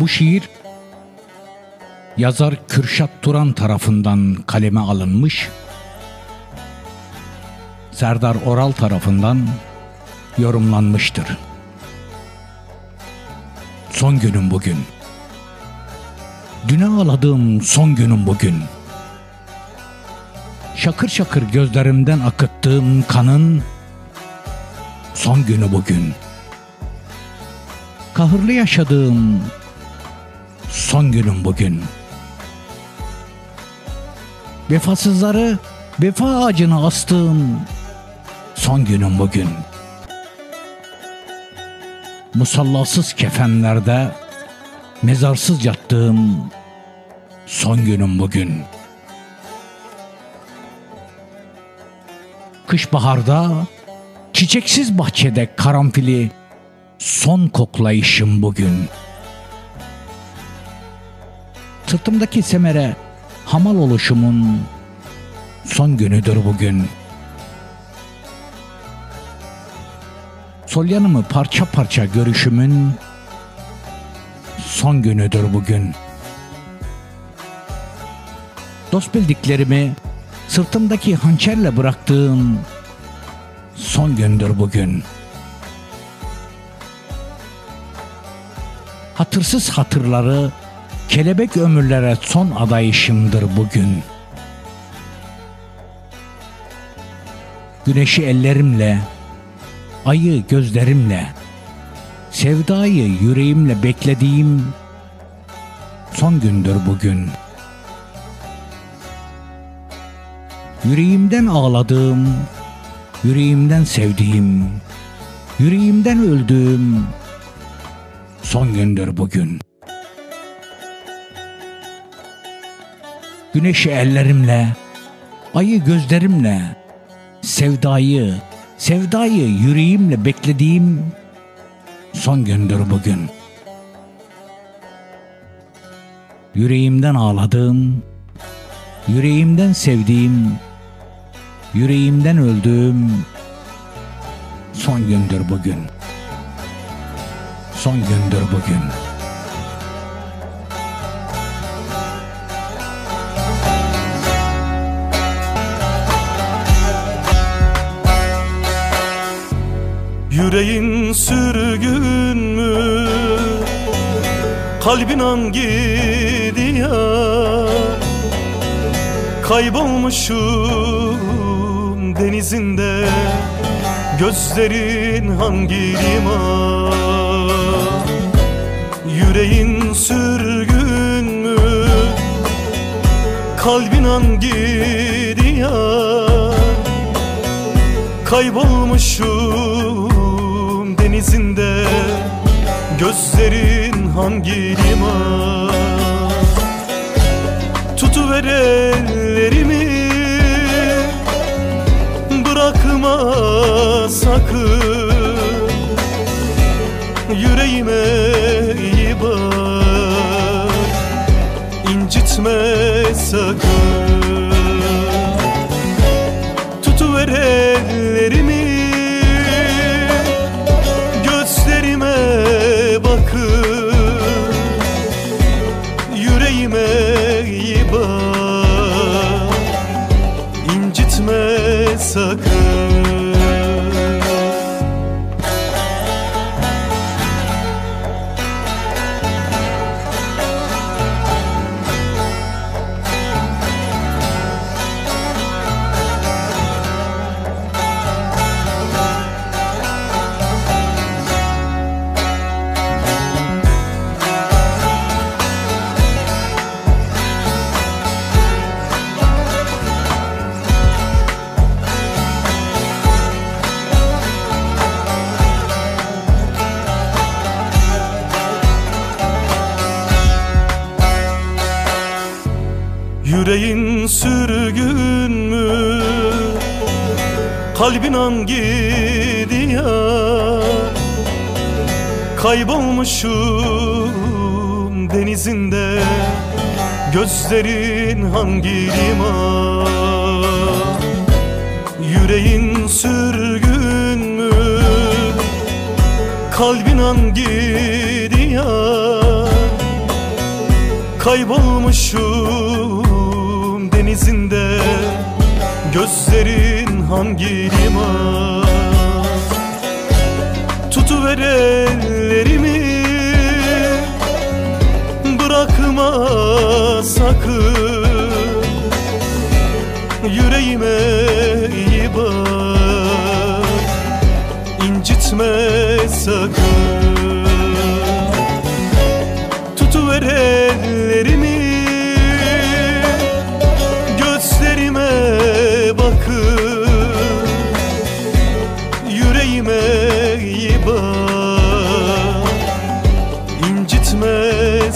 Bu şiir yazar Kürşat Turan tarafından kaleme alınmış, Serdar Oral tarafından yorumlanmıştır. Son günüm bugün. Düne ağladığım son günüm bugün. Şakır şakır gözlerimden akıttığım kanın son günü bugün. Kahırlı yaşadığım son günüm bugün. Vefasızları vefa ağacına astığım son günüm bugün. Musallasız kefenlerde mezarsız yattığım son günüm bugün. Kış baharda çiçeksiz bahçede karanfili son koklayışım bugün. Sırtımdaki semere hamal oluşumun son günüdür bugün. Sol yanımı parça parça görüşümün son günüdür bugün. Dost bildiklerimi sırtımdaki hançerle bıraktığım son gündür bugün. Hatırsız hatırları kelebek ömürlere son adayışımdır bugün. Güneşi ellerimle, ayı gözlerimle, sevdayı yüreğimle beklediğim son gündür bugün. Yüreğimden ağladığım, yüreğimden sevdiğim, yüreğimden öldüğüm son gündür bugün. Güneşi ellerimle, ayı gözlerimle, sevdayı, sevdayı yüreğimle beklediğim son gündür bugün. Yüreğimden ağladığım, yüreğimden sevdiğim, yüreğimden öldüğüm son gündür bugün. Son gündür bugün. Yüreğin sürgün mü? Kalbin hangi diyar? Kaybolmuşum denizinde Gözlerin hangi liman? Yüreğin sürgün mü? Kalbin hangi diyar? Kaybolmuşum denizinde Gözlerin hangi liman? Tutuver ellerimi Bırakma sakın. Yüreğime iyi bak incitme sakın Yüreğin sürgün mü? Kalbin hangi diyar? Kaybolmuşum denizinde Gözlerin hangi liman? Yüreğin sürgün mü? Kalbin hangi diyar? Kaybolmuşum denizinde. Gözlerin hangi liman? Tutuver ellerimi. Bırakma sakın. Yüreğime iyi bak. İncitme sakın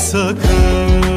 sakın.